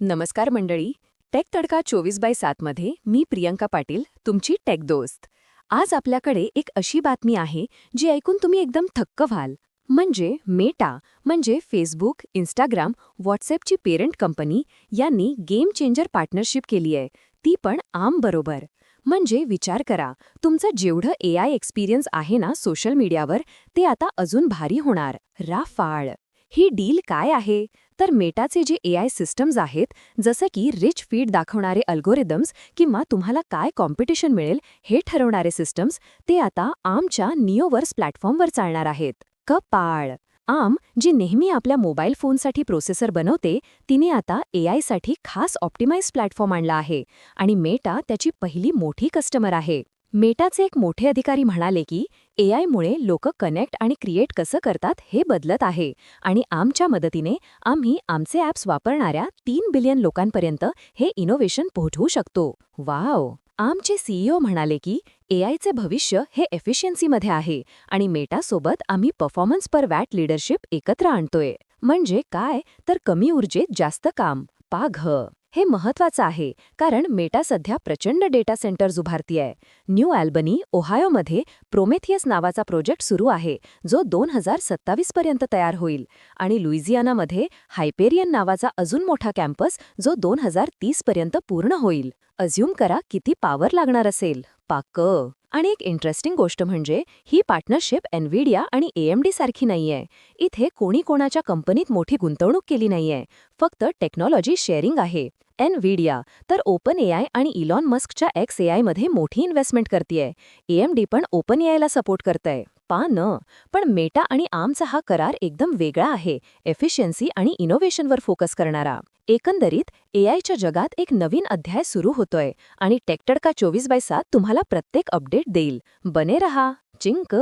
नमस्कार मंडळी. टेक तडका चोवीस बाय सातमध्ये मी प्रियंका पाटील तुमची टेक दोस्त. आज आपल्याकडे एक अशी बातमी आहे जी ऐकून तुम्ही एकदम थक्क व्हाल. म्हणजे मेटा म्हणजे फेसबुक इंस्टाग्राम व्हॉट्सॲपची पेरंट कंपनी यांनी गेम चेंजर पार्टनरशिप केली आहे. ती पण आम बरोबर. म्हणजे विचार करा तुमचं जेवढं ए आय एक्सपिरियन्स आहे ना सोशल मीडियावर ते आता अजून भारी होणार. राफाळ. ही डील काय आहे? तर मेटाचे जे ए आय सिस्टम्स आहेत जसं की रिच फीड दाखवणारे अल्गोरिदम्स किंवा तुम्हाला काय कॉम्पिटिशन मिळेल हे ठरवणारे सिस्टम्स ते आता आमच्या निओवर्स प्लॅटफॉर्मवर चालणार आहेत. कपाळ. आम जी नेहमी आपल्या मोबाईल फोनसाठी प्रोसेसर बनवते तिने आता ए आयसाठी खास ऑप्टिमाइज प्लॅटफॉर्म आणला आहे आणि मेटा त्याची पहिली मोठी कस्टमर आहे. मेटाचे एक मोठे अधिकारी म्हणाले की एआयमुळे लोक कनेक्ट आणि क्रिएट कसं करतात हे बदलत आहे आणि आमच्या मदतीने आम्ही आमचे ॲप्स वापरणाऱ्या तीन बिलियन लोकांपर्यंत हे इनोव्हेशन पोहोचवू शकतो. वाव! आमचे सीईओ म्हणाले की ए आयचे भविष्य हे एफिशियन्सीमध्ये आहे आणि मेटासोबत आम्ही परफॉर्मन्स पर वॅट लीडरशिप एकत्र आणतोय. म्हणजे काय? तर कमी ऊर्जेत जास्त काम. पाघ! हे महत्वाचं आहे कारण मेटा सध्या प्रचंड डेटा सेंटर्स उभारतीये. न्यू अल्बनी ओहायोमध्ये प्रोमेथियस नावाचा प्रोजेक्ट सुरू आहे जो दोन हजार सत्तावीस पर्यंत तयार होईल. आणि लुईझियानामध्ये हायपेरियन नावाचा अजून मोठा कॅम्पस जो दोन हजार तीस पर्यंत पूर्ण होईल. अझ्युम करा किती पावर लागणार असेल. पाक. आणि एक इंटरेस्टिंग गोष्ट म्हणजे ही पार्टनरशिप एनव्हिडिया आणि एएमडी सारखी नाहीये. इथे कोणी कोणाच्या कंपनीत मोठी गुंतवणूक केली नाहीये. फक्त टेक्नॉलॉजी शेअरिंग आहे. एनव्हिडिया तर ओपन एआय आणि इलॉन मस्कच्या एक्स एआयमध्ये मोठी इन्व्हेस्टमेंट करतेय. एएमडी पण ओपन एआयला सपोर्ट करतंय. पा न पण मेटा आणि आमचा हा करार एकदम वेगळा आहे एफिशियन्सी आणि इनोव्हेशनवर फोकस करणारा. एकंदरीत एआयच्या जगात एक नवीन अध्याय सुरू होतोय आणि टेक्टडका चोवीस बाय सात तुम्हाला प्रत्येक अपडेट देईल. बने रहा चिंक!